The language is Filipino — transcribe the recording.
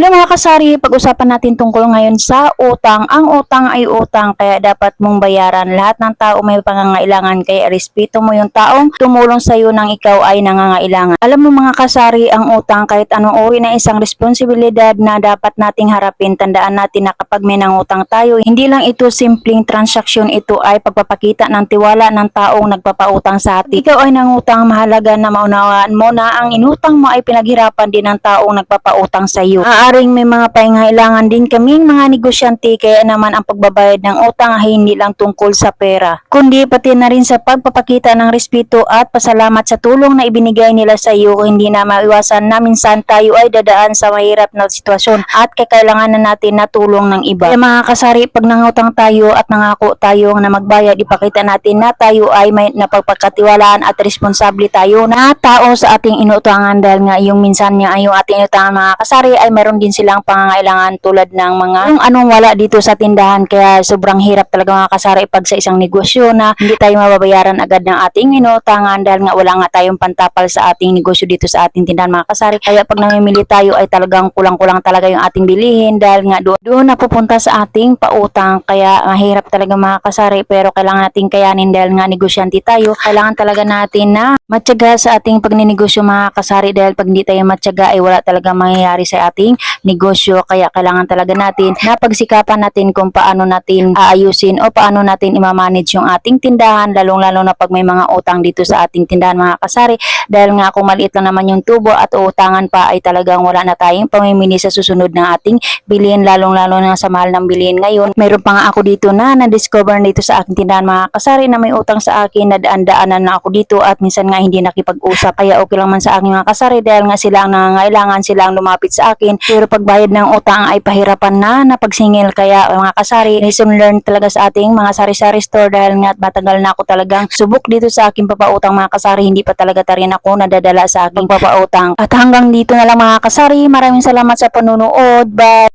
Hello mga kasari, pag-usapan natin tungkol ngayon sa utang. Ang utang ay utang kaya dapat mong bayaran. Lahat ng tao may pangangailangan kaya respeto mo yung taong tumulong sa iyo nang ikaw ay nangangailangan. Alam mo mga kasari, ang utang kahit anong uri na isang responsibilidad na dapat nating harapin. Tandaan natin na kapag may nangutang tayo, hindi lang ito simpleng transaksyon, ito ay pagpapakita ng tiwala ng taong nagpapautang sa atin. Ikaw ay nangutang, mahalaga na maunawaan mo na ang inutang mo ay pinaghirapan din ng taong nagpapautang sa iyo. Aaring may mga pangangailangan din kaming mga negosyante kaya naman ang pagbabayad ng utang ay hindi lang tungkol sa pera, kundi pati na rin sa pagpapakita ng respeto at pasalamat sa tulong na ibinigay nila sa iyo hindi na maiwasan na minsan tayo ay dadaan sa mahirap na sitwasyon at kakailanganan natin na tulong ng iba. Kaya mga kasari, pag nangutang tayo at nangako tayo na magbayad, ipakita natin na tayo ay may napagpagkatiwalaan at responsable tayo na tao sa ating inutangan dahil nga yung minsan nga yung ating inutangan mga kasari ay meron din silang pangangailangan tulad ng mga kung anong wala dito sa tindahan. Kaya sobrang hirap talaga mga kasari pag sa isang negosyo na hindi tayo mababayaran agad ng ating inutangan dahil nga wala nga tayong pantapal sa ating negosyo dito sa ating tindahan mga kasari. Kaya pag namimili tayo ay talagang kulang-kulang talaga yung ating bilihin dahil nga doon, doon napupunta sa ating pautang. Kaya mahirap talaga mga kasari. Pero kailangan natin kayanin dahil nga negosyante tayo. Kailangan talaga natin na matyaga sa ating pagninegosyo mga kasari. Dahil pag hindi tayo matyaga ay wala talaga mangyayari sa ating negosyo kaya kailangan talaga natin na pagsikapan natin kung paano natin aayusin o paano natin imamanage yung ating tindahan lalong lalo na pag may mga utang dito sa ating tindahan mga kasari. Dahil nga kung maliit lang naman yung tubo at utangan pa ay talagang wala na tayong pamimili sa susunod ng ating bilhin lalong lalo na sa mahal ng bilhin ngayon. Mayroon pa nga ako dito na na-discover dito sa aking tindahan mga kasari na may utang sa akin na daan-daanan na ako dito at minsan nga hindi nakipag-usap. Kaya okay lang man sa aking mga kasari dahil nga sila ang nangangailangan sila ang lumapit sa akin. Pero pagbayad ng utang ay pahirapan na napagsingil. Kaya mga kasari lesson learned talaga sa ating mga sari-sari store dahil nga matagal na ako talagang subok dito sa aking papautang mga kasari. Hindi pa talaga tarin ako nadadala sa aking papautang. At hanggang dito na lang mga kasari. Maraming salamat sa panunood bye